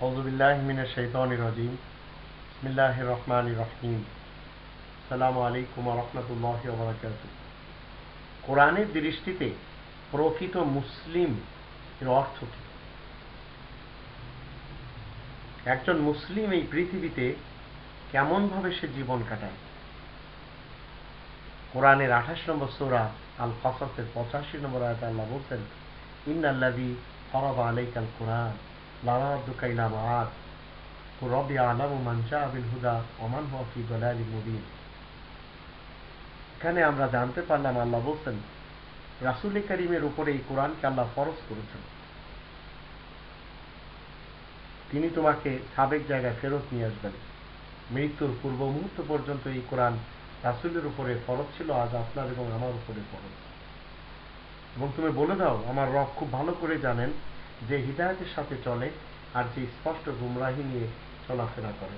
কোরআনের দৃষ্টিতে প্রকৃত মুসলিম এর অর্থ কি? একজন মুসলিম এই পৃথিবীতে কেমনভাবে সে জীবন কাটায়? কোরআনের আঠাশ নম্বর সোরা আল ফাসাসের পঁচাশি নম্বর আয়তাল্লাহ বলছেন ইন্নাল্লাদি ফরব আলাইকাল কোরআন। ইলা মাআদ রব্বি আলামু মান জাআ বিল হুদা ওয়া মান হুয়া ফি দালালিন মুবিন। এখানে আমরা জানতে পারলাম আল্লাহ বলছেন, রাসূল করিমের উপরে এই কোরআনকে আল্লাহ ফরজ করেছেন। তিনি তোমাকে সাবেক জায়গায় ফেরত নিয়ে আসবেন। মৃত্যুর পূর্ব মুহূর্ত পর্যন্ত এই কোরআন রাসুলের উপরে ফরজ ছিল, আজ আপনার এবং আমার উপরে ফরজ। এবং তুমি বলে দাও, আমার রব খুব ভালো করে জানেন যে হৃদায়তের সাথে চলে আর যে স্পষ্ট গুমরাহি নিয়ে চলাফেরা করে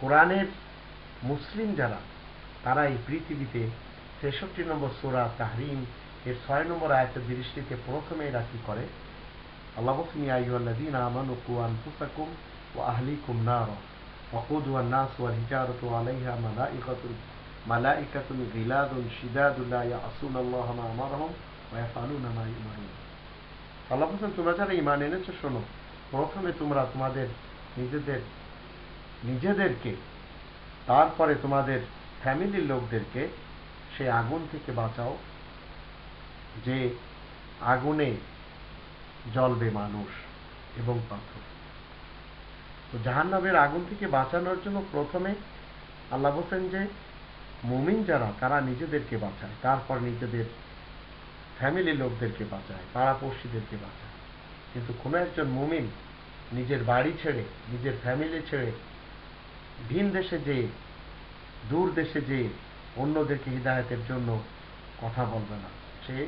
কোরআনের মুসলিম যারা তারা এই পৃথিবীতে ছেষট্টি নম্বর সোরা তাহরিম এর ছয় নম্বর আয়াতের দৃষ্টিতে প্রথমে এরা কি করে আল্লাহ বলছেন ইয়া আইয়ুহাল্লাযীনা আমানু কু আনফুসাকুম ওয়া আহলিকুম নারা وقودها الناس والحجارة عليها ملائكة মালাইকাতুন গিলাদুন শিদাদুল্লাহ আল্লাহ আল্লাহ তোমরা যারা ইমান এনেছো, শোনো, প্রথমে তোমরা তোমাদের নিজেদের, নিজেদেরকে, তারপরে তোমাদের ফ্যামিলির লোকদেরকে সে আগুন থেকে বাঁচাও, যে আগুনে জ্বলবে মানুষ এবং পাথর। তো জাহান্নাবের আগুন থেকে বাঁচানোর জন্য প্রথমে আল্লাহ হোসেন যে মুমিন যারা, তারা নিজেদেরকে বাঁচায়। তারপর নিজেদের ফ্যামিলির লোকদেরকে বাঁচায় পাড়াপড়শিদেরকে বাঁচায়। কিন্তু কোনো একজন মুমিন নিজের বাড়ি ছেড়ে, নিজের ফ্যামিলি ছেড়ে, ভিন দেশে যে দূর দেশে যে অন্যদেরকে হিদায়তের জন্য কথা বলবে না। সে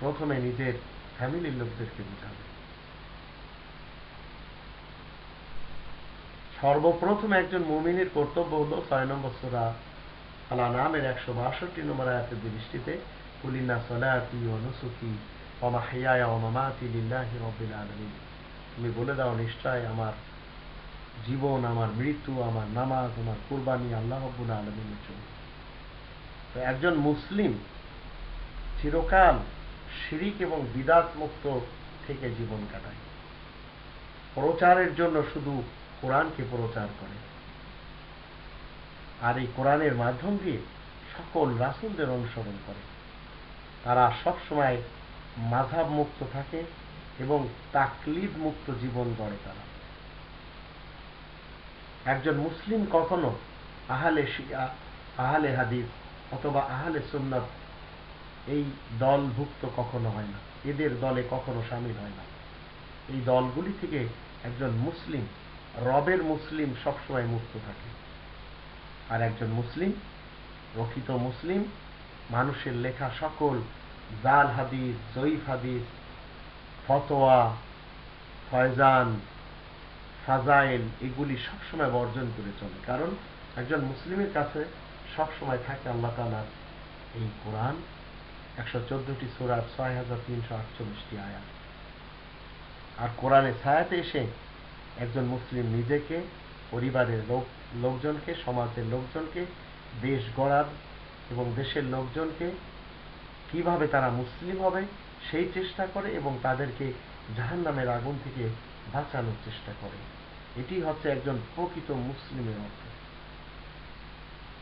প্রথমে নিজের ফ্যামিলির লোকদেরকে বোঝাবে। সর্বপ্রথম একজন মুমিনের কর্তব্য হলো ছয় নম্বর সোরা আলা নামের একশো বাষট্টি নম্বর আয়াতের দৃষ্টিতে কুলিনা লিল্লাহি রব্বিল আলামিন। তুমি বলে দাও, নিশ্চয় আমার জীবন, আমার মৃত্যু, আমার নামাজ, আমার আল্লাহ রব্বুল আলমিনের জন্য। তো একজন মুসলিম চিরকাল শিরিক এবং বিদাত মুক্ত থেকে জীবন কাটায়। প্রচারের জন্য শুধু কোরআনকে প্রচার করে। আর এই কোরআনের মাধ্যম দিয়ে সকল রাসুলদের অনুসরণ করে। তারা সবসময় মাঝাব মুক্ত থাকে এবং তাকলিদ মুক্ত জীবন গড়ে তারা। একজন মুসলিম কখনো আহালে শিয়া, আহালে হাদিস অথবা আহালে সুন্নত এই দলভুক্ত কখনো হয় না। এদের দলে কখনো সামিল হয় না। এই দলগুলি থেকে একজন মুসলিম, রবের মুসলিম সবসময় মুক্ত থাকে। আর একজন মুসলিম, প্রকৃত মুসলিম, মানুষের লেখা সকল জাল হাদিস, জয়ীফ হাদিস, ফতোয়া, ফয়জান, ফাজাইল, এগুলি সবসময় বর্জন করে চলে। কারণ একজন মুসলিমের কাছে সবসময় থাকে আল্লাহ তালার এই কোরআন। একশো চোদ্দটি সুরার ছয় হাজার তিনশো আটচল্লিশটি আয়াত। আর কোরআনে ছায়াতে এসে একজন মুসলিম নিজেকে, পরিবারের লোক লোকজনকে, সমাজের লোকজনকে, দেশ গড়ার এবং দেশের লোকজনকে কীভাবে তারা মুসলিম হবে সেই চেষ্টা করে এবং তাদেরকে জাহান নামের আগুন থেকে বাঁচানোর চেষ্টা করে। এটি হচ্ছে একজন প্রকৃত মুসলিমের অর্থ।